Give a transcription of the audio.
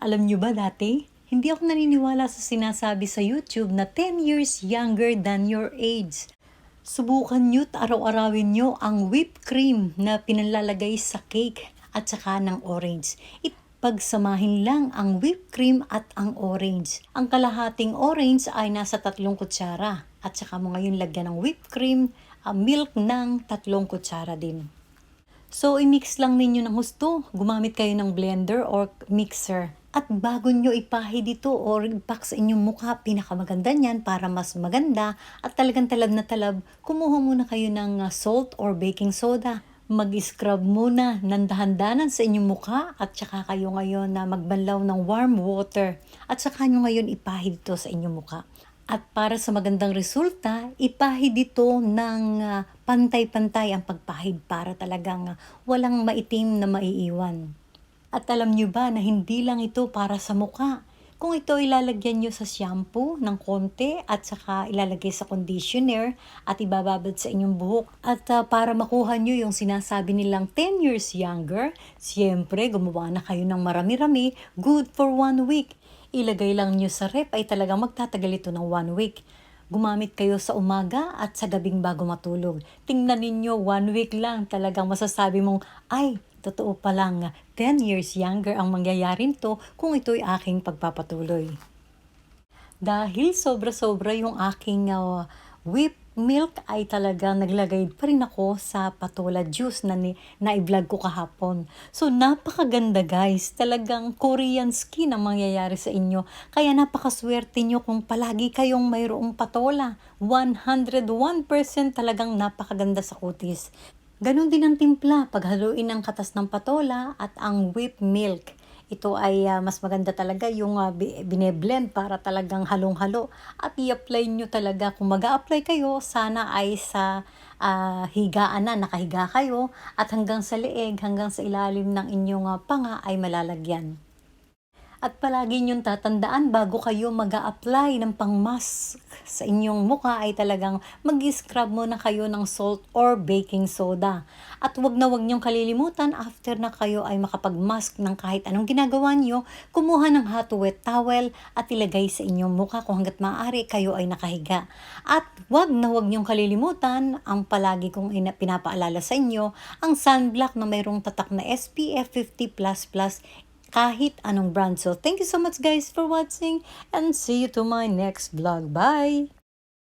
Alam nyo ba dati? Hindi ako naniniwala sa sinasabi sa YouTube na 10 years younger than your age. Subukan nyo't araw-arawin nyo ang whipped cream na pinalalagay sa cake at saka ng orange. Ipagsamahin lang ang whipped cream at ang orange. Ang kalahating orange ay nasa tatlong kutsara. At saka mo ngayon lagyan ng whipped cream, ah, milk ng tatlong kutsara din. So, i-mix lang ninyo ng gusto. Gumamit kayo ng blender or mixer. At bago nyo ipahid ito or ipak sa inyong mukha, pinakamaganda niyan para mas maganda at talagang talab na talab, kumuha muna kayo ng uh, salt or baking soda. Mag-scrub muna ng dahan-danan sa inyong mukha at saka kayo ngayon na magbanlaw ng warm water. At saka nyo ngayon ipahid ito sa inyong mukha. At para sa magandang resulta, ipahid ito ng ah, pantay-pantay ang pagpahid para talagang ah, walang maitim na maiiwan. At alam nyo ba na hindi lang ito para sa mukha. Kung ito ilalagyan nyo sa shampoo ng konti at saka ilalagay sa conditioner at ibababad sa inyong buhok. At ah, para makuha nyo yung sinasabi nilang 10 years younger, siyempre gumawa na kayo ng marami-rami, good for one week. Ilagay lang nyo sa rep ay talagang magtatagal ito ng one week. Gumamit kayo sa umaga at sa gabing bago matulog. Tingnan ninyo, one week lang talagang masasabi mong, ay, totoo pa lang, 10 years younger ang mangyayari nito kung ito'y aking pagpapatuloy. Dahil sobra-sobra yung aking uh, whipped milk ay talaga naglagay pa rin ako sa patola juice na, ni, na i-vlog ko kahapon. So napakaganda guys, talagang Korean skin ang mangyayari sa inyo. Kaya napakaswerte nyo kung palagi kayong mayroong patola. 101% talagang napakaganda sa kutis. Ganon din ang timpla, paghaluin ang katas ng patola at ang whipped milk. Ito ay ah, mas maganda talaga yung uh, bineblend para talagang halong-halo at i-apply nyo talaga. Kung mag apply kayo, sana ay sa ah, higaan na, nakahiga kayo at hanggang sa leeg, hanggang sa ilalim ng inyong ah, panga ay malalagyan. At palagi niyong tatandaan bago kayo mag apply ng pang-mask sa inyong mukha ay talagang mag-scrub muna kayo ng salt or baking soda. At wag na wag niyong kalilimutan after na kayo ay makapag-mask ng kahit anong ginagawa niyo, kumuha ng hot wet towel at ilagay sa inyong mukha kung hanggat maaari kayo ay nakahiga. At wag na wag niyong kalilimutan ang palagi kong ina- pinapaalala sa inyo, ang sunblock na mayroong tatak na SPF 50++ kahit anong brand. So, thank you so much guys for watching and see you to my next vlog. Bye!